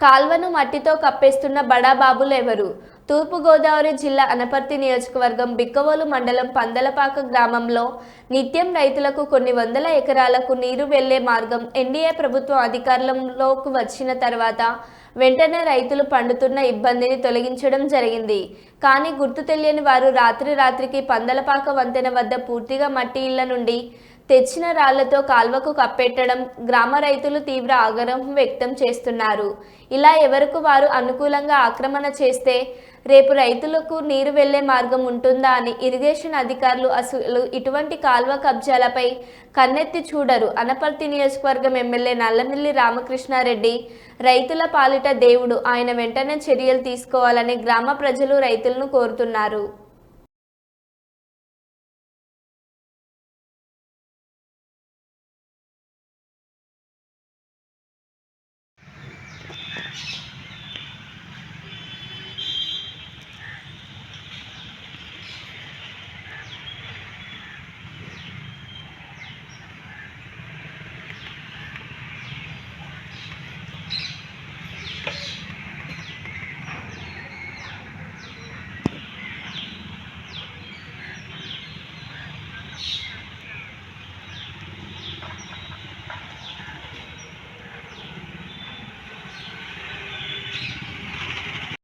కాల్వను మట్టితో కప్పేస్తున్న బడాబాబులు ఎవరు? తూర్పుగోదావరి జిల్లా అనపర్తి నియోజకవర్గం బిక్కవోలు మండలం పందలపాక గ్రామంలో నిత్యం రైతులకు కొన్ని వందల ఎకరాలకు నీరు వెళ్ళే మార్గం ఎన్డీఏ ప్రభుత్వం అధికారంలోకి వచ్చిన తర్వాత వెంటనే రైతులు పండుతున్న ఇబ్బందిని తొలగించడం జరిగింది. కానీ గుర్తు తెలియని వారు రాత్రి రాత్రికి పందలపాక వంతెన వద్ద పూర్తిగా మట్టి ఇళ్ళ నుండి తెచ్చిన రాళ్ళతో కాల్వకు కప్పెట్టడం గ్రామ రైతులు తీవ్ర ఆగ్రహం వ్యక్తం చేస్తున్నారు. ఇలా ఎవరకు వారు అనుకూలంగా ఆక్రమణ చేస్తే రేపు రైతులకు నీరు వెళ్ళే మార్గం ఉంటుందా అని ఇరిగేషన్ అధికారులు అసలు ఇటువంటి కాల్వ కబ్జాలపై కన్నెత్తి చూడరు. అనపర్తి నియోజకవర్గం ఎమ్మెల్యే నల్లమిల్లి రామకృష్ణారెడ్డి రైతుల పాలిట దేవుడు ఆయన వెంటనే చర్యలు తీసుకోవాలని గ్రామ ప్రజలు రైతులను కోరుతున్నారు.